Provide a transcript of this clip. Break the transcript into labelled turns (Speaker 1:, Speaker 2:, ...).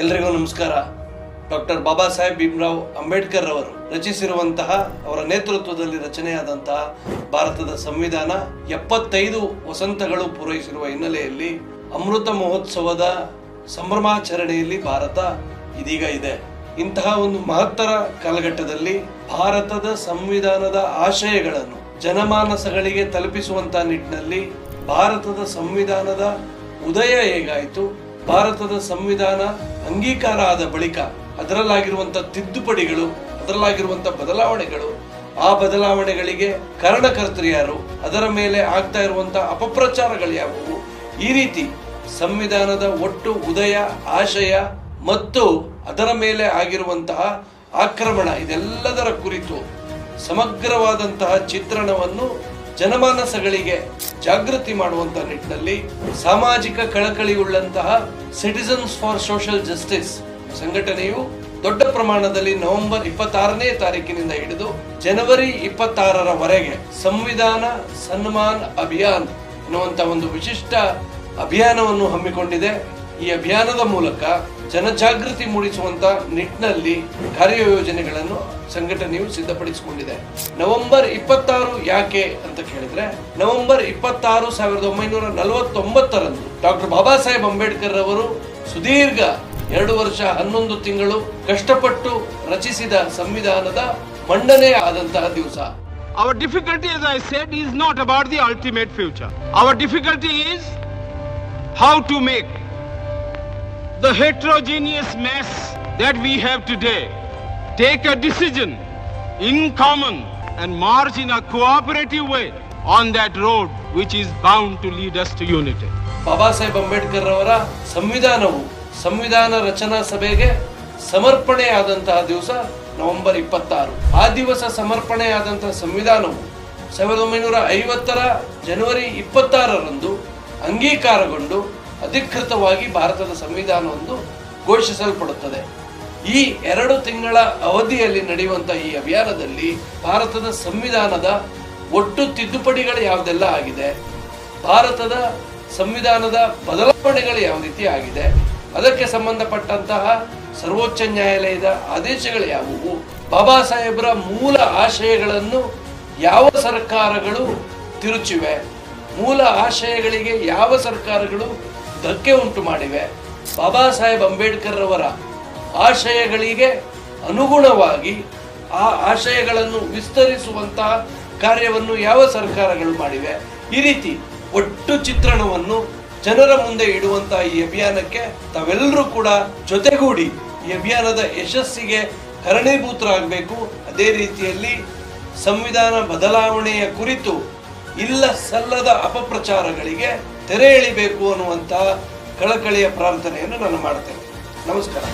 Speaker 1: ಎಲ್ರಿಗೂ ನಮಸ್ಕಾರ. ಡಾಕ್ಟರ್ ಬಾಬಾ ಸಾಹೇಬ್ ಭೀಮ್ರಾವ್ ಅಂಬೇಡ್ಕರ್ ಅವರು ರಚಿಸಿರುವಂತಹ ಅವರ ನೇತೃತ್ವದಲ್ಲಿ ರಚನೆಯಾದಂತಹ ಭಾರತದ ಸಂವಿಧಾನ ಎಪ್ಪತ್ತೈದು ವಸಂತಗಳು ಪೂರೈಸಿರುವ ಹಿನ್ನೆಲೆಯಲ್ಲಿ ಅಮೃತ ಮಹೋತ್ಸವದ ಸಂಭ್ರಮಾಚರಣೆಯಲ್ಲಿ ಭಾರತ ಇದೀಗ ಇದೆ. ಇಂತಹ ಒಂದು ಮಹತ್ತರ ಕಾಲಘಟ್ಟದಲ್ಲಿ ಭಾರತದ ಸಂವಿಧಾನದ ಆಶಯಗಳನ್ನು ಜನಮಾನಸಗಳಿಗೆ ತಲುಪಿಸುವಂತಹ ನಿಟ್ಟಿನಲ್ಲಿ ಭಾರತದ ಸಂವಿಧಾನದ ಉದಯ ಹೇಗಾಯಿತು? ಭಾರತದ ಸಂವಿಧಾನ ಅಂಗೀಕಾರ ಆದ ಬಳಿಕ ಅದರಲ್ಲಾಗಿರುವಂತಹ ತಿದ್ದುಪಡಿಗಳು ಅದರಲ್ಲಾಗಿರುವಂತಹ ಬದಲಾವಣೆಗಳು, ಆ ಬದಲಾವಣೆಗಳಿಗೆ ಕಾರಣಕರ್ತರು ಯಾರು, ಅದರ ಮೇಲೆ ಆಗ್ತಾ ಇರುವಂತಹ ಅಪಪ್ರಚಾರಗಳು ಯಾವುವು? ಈ ರೀತಿ ಸಂವಿಧಾನದ ಒಟ್ಟು ಉದಯ, ಆಶಯ ಮತ್ತು ಅದರ ಮೇಲೆ ಆಗಿರುವಂತಹ ಆಕ್ರಮಣ ಇದೆಲ್ಲದರ ಕುರಿತು ಸಮಗ್ರವಾದಂತಹ ಚಿತ್ರಣವನ್ನು ಜನಮಾನಸಗಳಿಗೆ ಜಾಗೃತಿ ಮಾಡುವಂತಹ ನಿಟ್ಟಿನಲ್ಲಿ ಸಾಮಾಜಿಕ ಕಳಕಳಿ ಉಳ್ಳಂತಹ ಸಿಟಿಸನ್ಸ್ ಫಾರ್ ಸೋಷಿಯಲ್ ಜಸ್ಟಿಸ್ ಸಂಘಟನೆಯು ದೊಡ್ಡ ಪ್ರಮಾಣದಲ್ಲಿ ನವೆಂಬರ್ ಇಪ್ಪತ್ತಾರನೇ ತಾರೀಕಿನಿಂದ ಹಿಡಿದು ಜನವರಿ ಇಪ್ಪತ್ತಾರರವರೆಗೆ ಸಂವಿಧಾನ ಸನ್ಮಾನ್ ಅಭಿಯಾನ್ ಎನ್ನುವಂತ ಒಂದು ವಿಶಿಷ್ಟ ಅಭಿಯಾನವನ್ನು ಹಮ್ಮಿಕೊಂಡಿದೆ. ಈ ಅಭಿಯಾನದ ಮೂಲಕ ಜನಜಾಗೃತಿ ಮೂಡಿಸುವಂತ ನಿಟ್ಟಿನಲ್ಲಿ ಕಾರ್ಯಯೋಜನೆಗಳನ್ನು ಸಂಘಟನೆಯು ಸಿದ್ಧಪಡಿಸಿಕೊಂಡಿದೆ ನವೆಂಬರ್ ಇಪ್ಪತ್ತಾರು ಯಾಕೆ ಅಂತ ಕೇಳಿದ್ರೆ ನವೆಂಬರ್ ಇಪ್ಪತ್ತಾರು ಸಾವಿರದ ಒಂಬೈನೂರ ನಲವತ್ತೊಂಬತ್ತರಂದು ಡಾಕ್ಟರ್ ಬಾಬಾ ಸಾಹೇಬ್ ಅಂಬೇಡ್ಕರ್ ಅವರು ಸುದೀರ್ಘ ಎರಡು ವರ್ಷ ಹನ್ನೊಂದು ತಿಂಗಳು ಕಷ್ಟಪಟ್ಟು ರಚಿಸಿದ ಸಂವಿಧಾನದ ಮಂಡನೆ ಆದಂತಹ ದಿವಸ
Speaker 2: Our difficulty, as I said, is not about the ultimate future. Our difficulty is how to make the heterogeneous mess that we have today take a decision in common and march in a cooperative way on that road which is bound to lead us to unity.
Speaker 1: Baba Saheb Ambedkar ಅವರ ಸಂವಿಧಾನವು ಸಂವಿಧಾನ ರಚನಾ ಸಭೆಗೆ ಸಮರ್ಪಣೆಯಾದಂತಹ ದಿವಸ November ಇಪ್ಪತ್ತಾರು ಆ ದಿವಸ ಸಮರ್ಪಣೆಯಾದಂತಹ ಸಂವಿಧಾನವು ಸಾವಿರದ ಒಂಬೈನೂರ ಐವತ್ತರ ಜನವರಿ ಇಪ್ಪತ್ತಾರರಂದು ಅಂಗೀಕಾರಗೊಂಡು ಅಧಿಕೃತವಾಗಿ ಭಾರತದ ಸಂವಿಧಾನವೊಂದು ಘೋಷಿಸಲ್ಪಡುತ್ತದೆ. ಈ ಎರಡು ತಿಂಗಳ ಅವಧಿಯಲ್ಲಿ ನಡೆಯುವಂಥ ಈ ಅಭಿಯಾನದಲ್ಲಿ ಭಾರತದ ಸಂವಿಧಾನದ ಒಟ್ಟು ತಿದ್ದುಪಡಿಗಳು ಯಾವುದೆಲ್ಲ ಆಗಿದೆ, ಭಾರತದ ಸಂವಿಧಾನದ ಬದಲಾವಣೆಗಳು ಯಾವ ರೀತಿ ಆಗಿದೆ, ಅದಕ್ಕೆ ಸಂಬಂಧಪಟ್ಟಂತಹ ಸರ್ವೋಚ್ಚ ನ್ಯಾಯಾಲಯದ ಆದೇಶಗಳು ಯಾವುವು, ಬಾಬಾ ಸಾಹೇಬರ ಮೂಲ ಆಶಯಗಳನ್ನು ಯಾವ ಸರ್ಕಾರಗಳು ತಿರುಚಿವೆ, ಮೂಲ ಆಶಯಗಳಿಗೆ ಯಾವ ಸರ್ಕಾರಗಳು ಧಕ್ಕೆ ಉಂಟು ಮಾಡಿವೆ. ಬಾಬಾ ಸಾಹೇಬ್ ಅಂಬೇಡ್ಕರ್ ಅವರ ಆಶಯಗಳಿಗೆ ಅನುಗುಣವಾಗಿ ಆ ಆಶಯಗಳನ್ನು ವಿಸ್ತರಿಸುವಂತಹ ಕಾರ್ಯವನ್ನು ಯಾವ ಸರ್ಕಾರಗಳು ಮಾಡಿವೆ. ಈ ರೀತಿ ಒಟ್ಟು ಚಿತ್ರಣವನ್ನು ಜನರ ಮುಂದೆ ಇಡುವಂತಹ ಈ ಅಭಿಯಾನಕ್ಕೆ ತಾವೆಲ್ಲರೂ ಕೂಡ ಜೊತೆಗೂಡಿ ಈ ಅಭಿಯಾನದ ಯಶಸ್ಸಿಗೆ ಕಾರಣೀಭೂತರಾಗಬೇಕು. ಅದೇ ರೀತಿಯಲ್ಲಿ ಸಂವಿಧಾನ ಬದಲಾವಣೆಯ ಕುರಿತು ಇಲ್ಲ ಸಲ್ಲದ ಅಪಪ್ರಚಾರಗಳಿಗೆ ತೆರೆ ಎಳಿಬೇಕು ಅನ್ನುವಂಥ ಕಳಕಳಿಯ ಪ್ರಾರ್ಥನೆಯನ್ನು ನಾನು ಮಾಡ್ತೇನೆ. ನಮಸ್ಕಾರ.